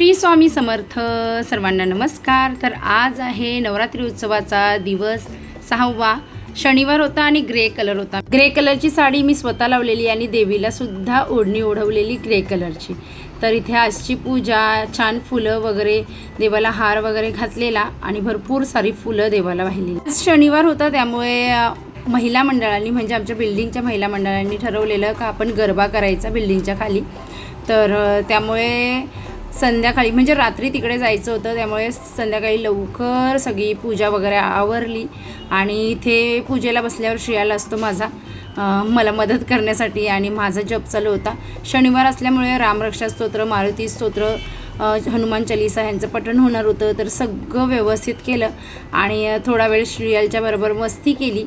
श्री स्वामी समर्थ सर्वांना नमस्कार. तर आज आहे नवरात्री उत्सवाचा दिवस. सहावा शनिवार होता आणि ग्रे कलर होता. ग्रे कलरची साडी मी स्वतः लावलेली आणि देवीला सुद्धा ओढणी ओढवलेली ग्रे कलरची. तर इथे आजची पूजा छान फुलं वगैरे देवाला हार वगैरे घातलेला आणि भरपूर सारी फुलं देवाला वाहिलेली. शनिवार होता त्यामुळे महिला मंडळांनी म्हणजे आमच्या बिल्डिंगच्या महिला मंडळांनी ठरवलेलं का आपण गरबा करायचा बिल्डिंगच्या खाली. तर त्यामुळे संध्याकाळी म्हणजे रात्री तिकडे जायचं होतं त्यामुळे संध्याकाळी लवकर सगळी पूजा वगैरे आवरली आणि इथे पूजेला बसल्यावर श्रियाला असतो माझा. मला मदत करण्यासाठी आणि माझा जप चालू होता. शनिवार असल्यामुळे रामरक्षा स्तोत्र मारुती स्तोत्र हनुमान चालिसा ह्यांचं पठण होणार होतं. तर सगळं व्यवस्थित केलं आणि थोडा वेळ श्रियालच्या बरोबर मस्ती केली.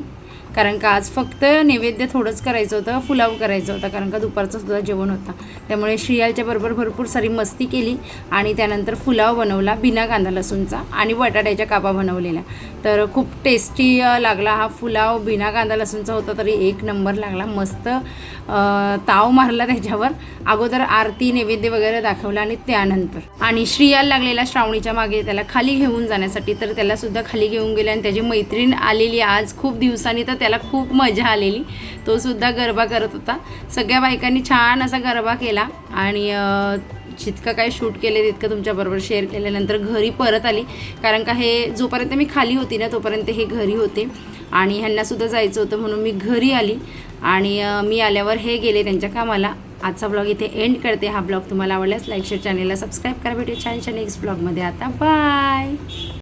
कारण का आज फक्त नैवेद्य थोडंच करायचं होतं पुलाव करायचं होतं कारण का दुपारचं सुद्धा जेवण होता. त्यामुळे श्रियालच्या बरोबर भरपूर सारी मस्ती केली आणि त्यानंतर पुलाव बनवला बिना कांदा लसूणचा आणि बटाट्याच्या कापा बनवलेल्या. तर खूप टेस्टी लागला हा पुलाव. बिना कांदा लसूणचा होता तरी एक नंबर लागला. मस्त ताव मारला त्याच्यावर. अगोदर आरती नैवेद्य वगैरे दाखवला आणि त्यानंतर. आणि श्रियाल लागलेला श्रावणीच्या मागे त्याला खाली घेऊन जाण्यासाठी तर त्याला सुद्धा खाली घेऊन गेले आणि त्याची मैत्रीण आलेली आज. खूप दिवसांनी तर त्याला खूप मजा आलेली. तो सुद्धा गरबा करत होता. सगळ्या बायकांनी छान असा गरबा केला आणि जितकं काय शूट केले तितकं तुमच्याबरोबर शेअर केल्यानंतर घरी परत आली. कारण का हे जोपर्यंत मी खाली होती ना तोपर्यंत हे घरी होते. आणि ह्यांनासुद्धा जायचं होतं म्हणून मी घरी आली. आणि मी आल्यावर हे गेले त्यांच्या कामाला. आजचा ब्लॉग इथे एंड करते. हा ब्लॉग तुम्हाला आवडल्यास लाईक शेअर चॅनेलला सबस्क्राईब करा. भेटू छान नेक्स्ट ब्लॉगमध्ये. आता बाय!